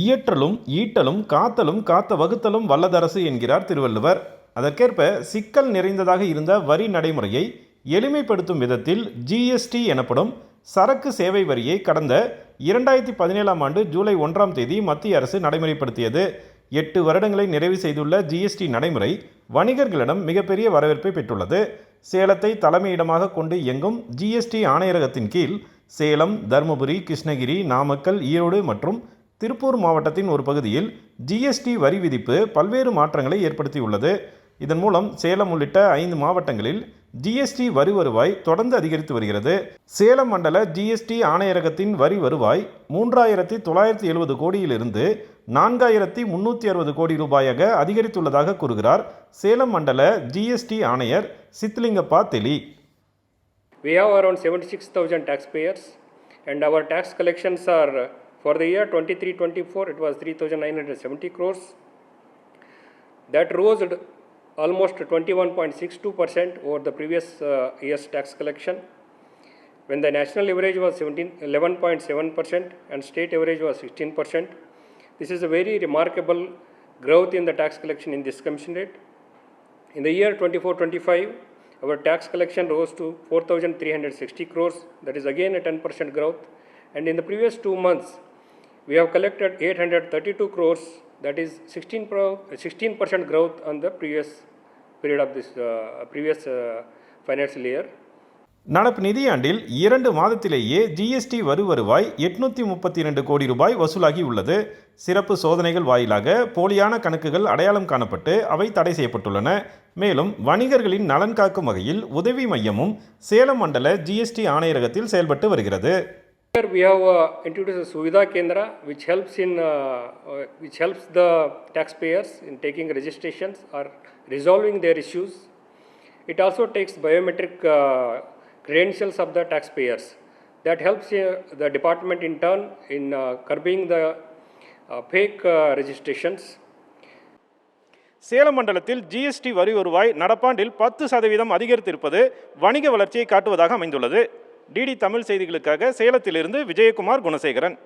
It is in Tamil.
இயற்றலும் ஈட்டலும் காத்தலும் காத்த வகுத்தலும் வல்லதரசு என்கிறார் திருவள்ளுவர். அதற்கேற்ப சிக்கல் நிறைந்ததாக இருந்த வரி நடைமுறையை எளிமைப்படுத்தும் விதத்தில் ஜிஎஸ்டி எனப்படும் சரக்கு சேவை வரியை கடந்த இரண்டாயிரத்தி பதினேழாம் ஆண்டு ஜூலை ஒன்றாம் தேதி மத்திய அரசு நடைமுறைப்படுத்தியது. எட்டு வருடங்களை நிறைவு செய்துள்ள ஜிஎஸ்டி நடைமுறை வணிகர்களிடம் மிகப்பெரிய வரவேற்பை பெற்றுள்ளது. சேலத்தை தலைமையிடமாக கொண்டு இயங்கும் ஜிஎஸ்டி ஆணையரகத்தின் கீழ் சேலம் தருமபுரி கிருஷ்ணகிரி நாமக்கல் ஈரோடு மற்றும் திருப்பூர் மாவட்டத்தின் ஒரு பகுதியில் ஜிஎஸ்டி வரி விதிப்பு பல்வேறு மாற்றங்களை ஏற்படுத்தியுள்ளது. இதன் மூலம் சேலம் உள்ளிட்ட ஐந்து மாவட்டங்களில் ஜிஎஸ்டி வரி வருவாய் தொடர்ந்து அதிகரித்து வருகிறது. சேலம் மண்டல ஜிஎஸ்டி ஆணையரகத்தின் வரி வருவாய் மூன்றாயிரத்தி தொள்ளாயிரத்தி எழுபது கோடியிலிருந்து நான்காயிரத்தி முன்னூற்றி அறுபது கோடி ரூபாயாக அதிகரித்துள்ளதாக கூறுகிறார் சேலம் மண்டல ஜிஎஸ்டி ஆணையர் Sidlingappa Teli We have around 76,000 taxpayers, and our tax collections are are for the year 23 24, it was 3,970 crores. That rose almost 21.62% over the previous uh, year's tax collection. When the national average was 17, 11.7% and state average was 16%. This is a very remarkable growth in the tax collection in this commission rate. In the year 24 25, our tax collection rose to 4,360 crores, that is again a 10% growth. And in the previous two months, we have collected 832 crores, that is 16 pro, 16% growth on the previous period of this uh, previous uh, financial year. நடப்பு நிதியாண்டில் இரண்டு மாதத்திலேயே ஜிஎஸ்டி வரி வருவாய் எட்நூற்றி முப்பத்தி இரண்டு கோடி ரூபாய் வசூலாகி உள்ளது. சிறப்பு சோதனைகள் வாயிலாக போலியான கணக்குகள் அடையாளம் காணப்பட்டு அவை தடை செய்யப்பட்டுள்ளன. மேலும் வணிகர்களின் நலன் காக்கும் வகையில் உதவி மையமும் சேலம் மண்டல ஜிஎஸ்டி ஆணையரகத்தில் செயல்பட்டு வருகிறது. Here we have uh, introduced a Suvidha Kendra, which helps in uh, which helps the taxpayers in taking registrations or resolving their issues. It also takes biometric uh, credentials of the taxpayers. That helps uh, the department in turn in uh, curbing the uh, fake uh, registrations. Salem மண்டலத்தில் ஜிஎஸ்டி வரி வருவாய் நடப்பாண்டில் பத்து சதவீதம் அதிகரித்திருப்பது வணிக வளர்ச்சியை காட்டுவதாக அமைந்துள்ளது டிடி தமிழ் செய்திகளுக்காக சேலத்திலிருந்து விஜயகுமார் குணசேகரன்.